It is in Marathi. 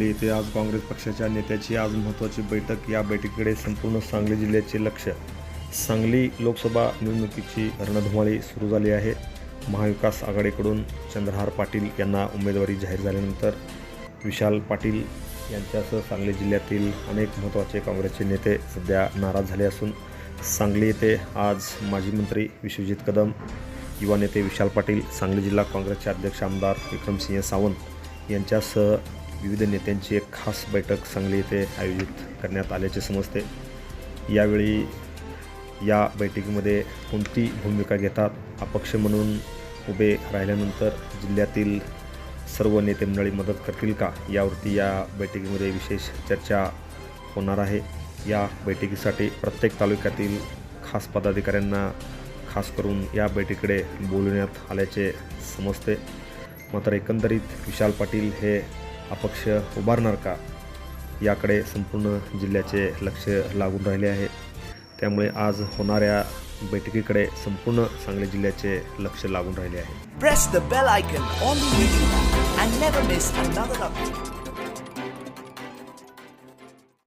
सांगली येथे आज काँग्रेस पक्षाच्या नेत्याची आज महत्त्वाची बैठक. या बैठकीकडे संपूर्ण सांगली जिल्ह्याचे लक्ष. सांगली लोकसभा निवडणुकीची रणधुमाळी सुरू झाली आहे. महाविकास आघाडीकडून चंद्रहार पाटील यांना उमेदवारी जाहीर झाल्यानंतर विशाल पाटील यांच्यासह सांगली जिल्ह्यातील अनेक महत्त्वाचे काँग्रेसचे नेते सध्या नाराज झाले असून सांगली येथे आज माजी मंत्री विश्वजित कदम युवा नेते विशाल पाटील सांगली जिल्हा काँग्रेसचे अध्यक्ष आमदार विक्रमसिंह सावंत यांच्यासह विविध नेत्यांची एक खास बैठक सांगली येथे आयोजित करण्यात आल्याचे समजते. यावेळी या बैठकीमध्ये कोणती भूमिका घेतात अपक्ष म्हणून उभे राहिल्यानंतर जिल्ह्यातील सर्व नेते मंडळी मदत करतील का? यावरती या बैठकीमध्ये विशेष चर्चा होणार आहे. या बैठकीसाठी प्रत्येक तालुक्यातील खास पदाधिकाऱ्यांना खास करून या बैठकीकडे बोलवण्यात आल्याचे समजते. मात्र एकंदरीत विशाल पाटील हे अपक्ष उभारणार का? याकडे संपूर्ण जिल्ह्याचे लक्ष लागून राहिले आहे. त्यामुळे आज होणाऱ्या बैठकीकडे संपूर्ण सांगली जिल्ह्याचे लक्ष लागून राहिले आहे.